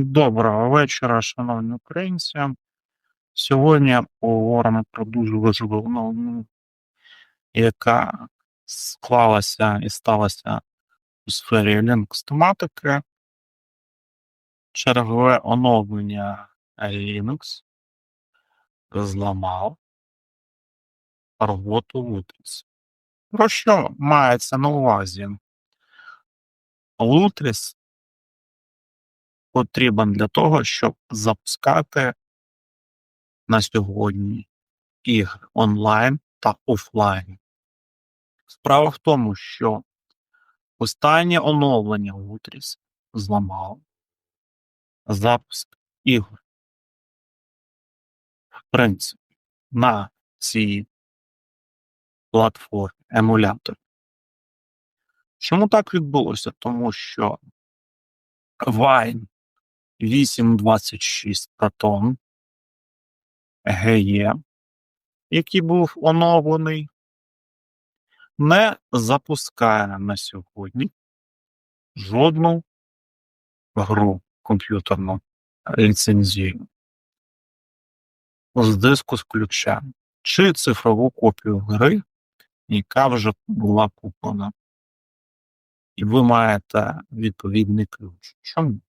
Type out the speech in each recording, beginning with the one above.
Доброго вечора, шановні українці. Сьогодні поговоримо про дуже важливу новину, яка склалася і сталася у сфері Linux тематики. Чергове оновлення Linux зламав роботу Lutris. Про що мається на увазі? Lutris потрібен для того, щоб запускати на сьогодні ігри онлайн та офлайн. Справа в тому, що останнє оновлення Lutris зламало запуск ігор. В принципі, на цій платформі емулятор. Чому так відбулося? Тому що Wine 826 Proton GE, який був оновлений, не запускає на сьогодні жодну гру комп'ютерну ліцензію з диску з ключем чи цифрову копію гри, яка вже була куплена. І ви маєте відповідний ключ. Чому?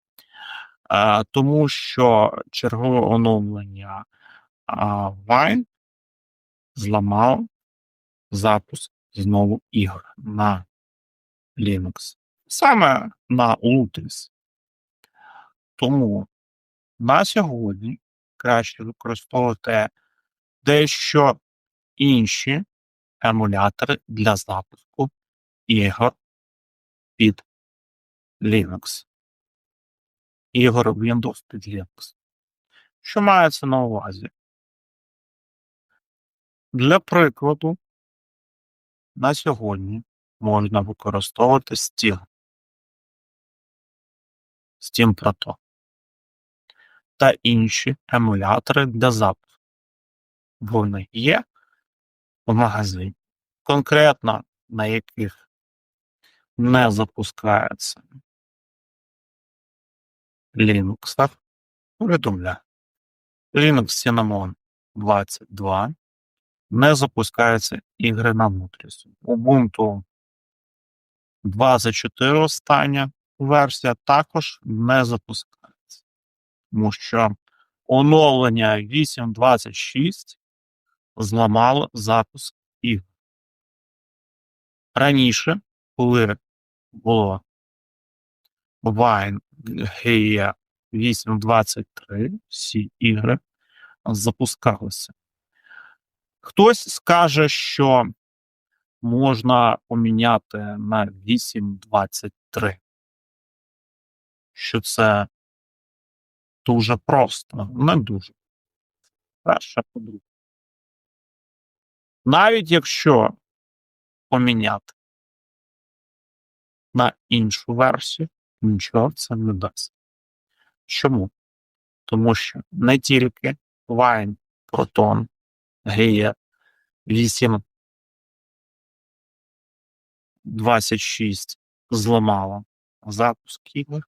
А, тому що чергове оновлення Wine зламав запуск знову ігор на Linux. Саме на Lutris. Тому на сьогодні краще використовувати дещо інші емулятори для запуску ігор під Linux. Ігор Windows під Linux. Що мається на увазі? Для прикладу, на сьогодні можна використовувати Steam. Steam Proton та інші емулятори для запуску. Вони є в магазині, конкретно на яких не запускається Linux. Повідомляю. Linux Cinnamon 22 не запускаються ігри на внутрішньому. Ubuntu 24 остання версія також не запускається. Тому що оновлення 8.26 зламало запуск ігор. Раніше, коли було Wine GE 8.23, всі ігри запускалися. Хтось скаже, що можна поміняти на 8.23, що це дуже просто, не дуже. Перше, по-друге. Навіть якщо поміняти на іншу версію, нічого це не дасть. Чому? Тому що не тільки Wine, Proton, GE 8 26 зламало запуск ігор,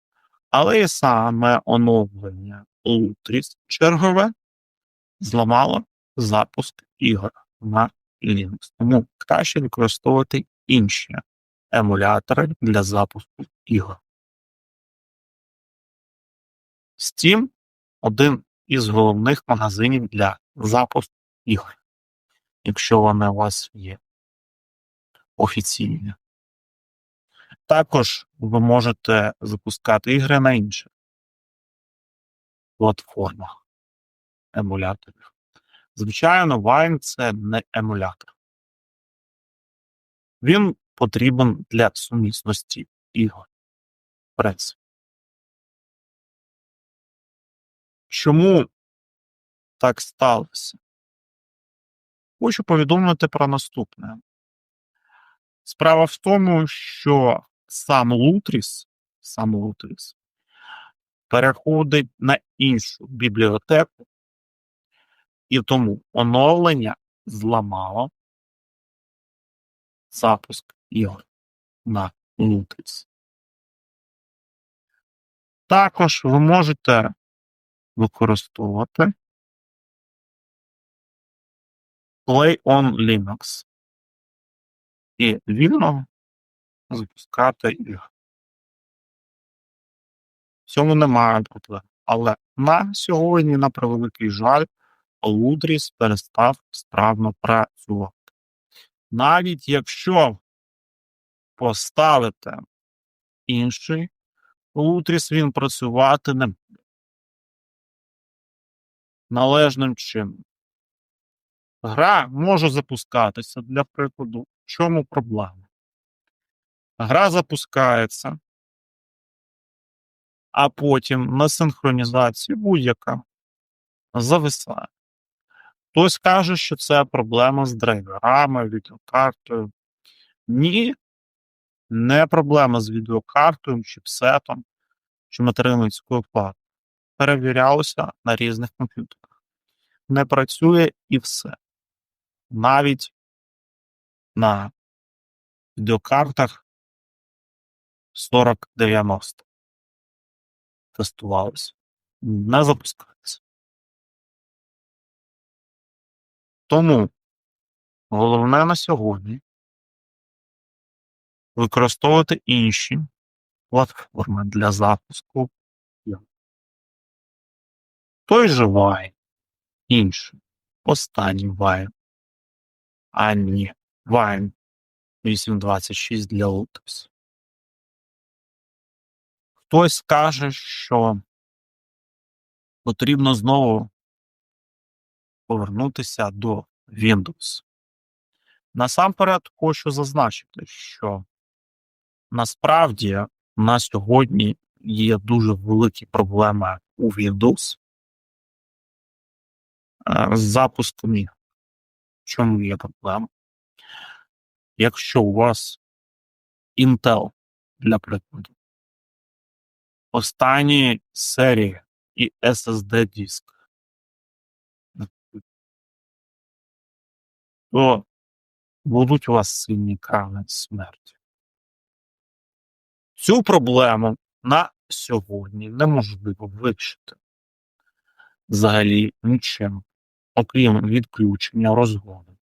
але і саме оновлення Lutris чергове зламало запуск ігор на Linux. Тому краще використовувати інші емулятори для запуску ігор. Steam один із головних магазинів для запуску ігор, якщо вони у вас є офіційні. Також ви можете запускати ігри на інших платформах емуляторів. Звичайно, Wine це не емулятор. Він потрібен для сумісності ігор. В Чому так сталося? Хочу повідомити про наступне. Справа в тому, що сам Lutris, сам Lutris переходить на іншу бібліотеку, і тому оновлення зламало запуск ігор на Lutris. Також ви можете використовувати Play on Linux і вільно запускати ігри. В цьому немає проблем. Але на сьогодні, на превеликий жаль, Лудріс перестав справно працювати. Навіть якщо поставите інший Лутріс, він працювати не буде належним чином. Гра може запускатися для прикладу. В чому проблема? Гра запускається, а потім на синхронізації будь-яка зависає. Хтось каже, що це проблема з драйверами, відеокартою. Ні, не проблема з відеокартою, чіпсетом чи материнською платою. Перевірялося на різних комп'ютерах. Не працює і все. Навіть на відеокартах 4090 тестувалося. Не запускається. Тому головне на сьогодні використовувати інші платформи для запуску. Той же Wine, інший, останній Wine, а ні, Wine 826 для Lotus. Хтось скаже, що потрібно знову повернутися до Windows. Насамперед хочу зазначити, що насправді на сьогодні є дуже великі проблеми у Windows е, з запуском ігор. В чому є проблема? Якщо у вас Intel, для прикладу, останні серії і SSD диск, то будуть у вас сильні крани смерті. Цю проблему на сьогодні неможливо вирішити взагалі нічим, окрім відключення розгону.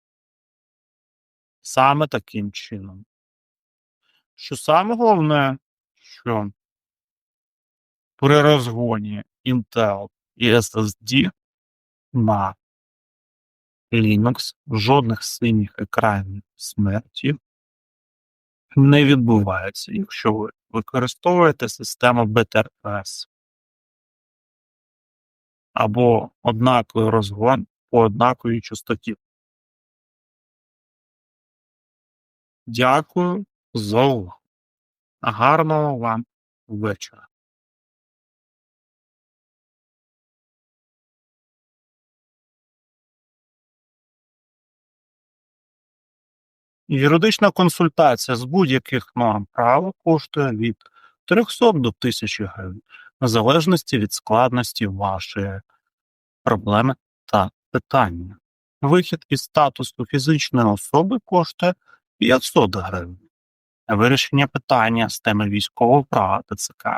Саме таким чином. Що саме головне, що при розгоні Intel і SSD на Linux жодних синіх екранів смерті не відбувається, якщо ви використовуєте систему BTRS або однаковий розгон по однаковій частоті. Дякую за увагу. Гарного вам вечора. Юридична консультація з будь-яких норм права коштує від 300 до 1000 гривень, в залежності від складності вашої проблеми та питання. Вихід із статусу фізичної особи коштує 500 гривень. Вирішення питання з теми військового права ТЦК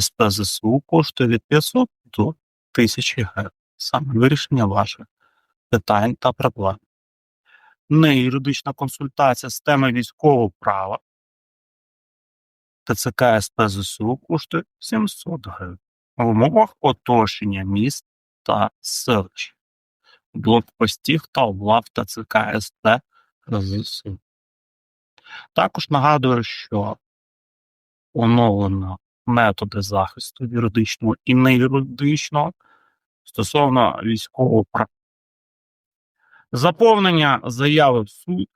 СПЗСУ коштує від 500 до 1000 гривень. Саме вирішення ваших питань та проблем не юридична консультація з теми військового права ТЦК СП ЗСУ коштує 700 гривень в умовах оточення міст та селищ, блокпостів та облав ТЦК СП ЗСУ. Також нагадую, що оновлено методи захисту юридичного і неюридичного стосовно військового права. Заповнення заяви в суд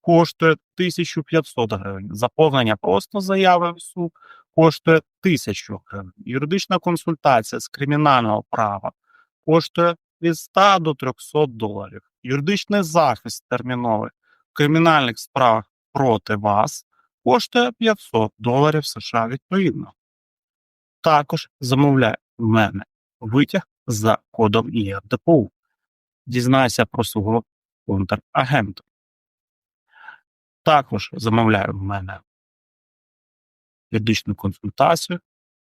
коштує 1500 гривень. Заповнення просто заяви в суд коштує 1000 гривень. Юридична консультація з кримінального права коштує від 100 до 300 доларів. Юридичний захист терміновий в кримінальних справах проти вас коштує 500 доларів США відповідно. Також замовляє в мене витяг за кодом ЄРДПУ дізнайся про свого контрагента. Також замовляю в мене юридичну консультацію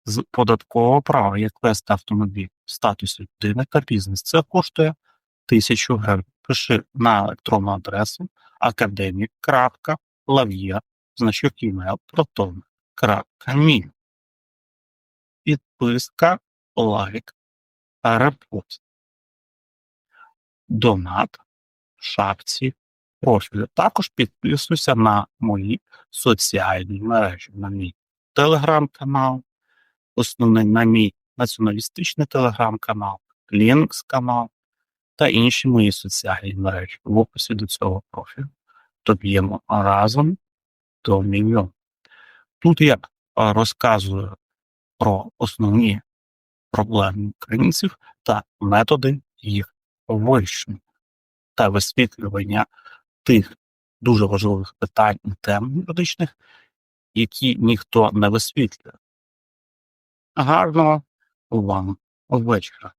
з податкового права, як вести автомобіль в статусі людини та бізнес. Це коштує тисячу гривень. Пиши на електронну адресу академік.лав'є, значок email, протон.мі. Підписка, лайк, репост. Донат в шапці профілю. Також підписуйся на мої соціальні мережі, на мій телеграм-канал, основний на мій націоналістичний телеграм-канал, Linux канал та інші мої соціальні мережі в описі до цього профілю. Доб'ємо разом до мільйона. Тут я розказую про основні проблеми українців та методи їх вирішення та висвітлювання тих дуже важливих питань і тем юридичних, які ніхто не висвітлює. Гарного вам вечора.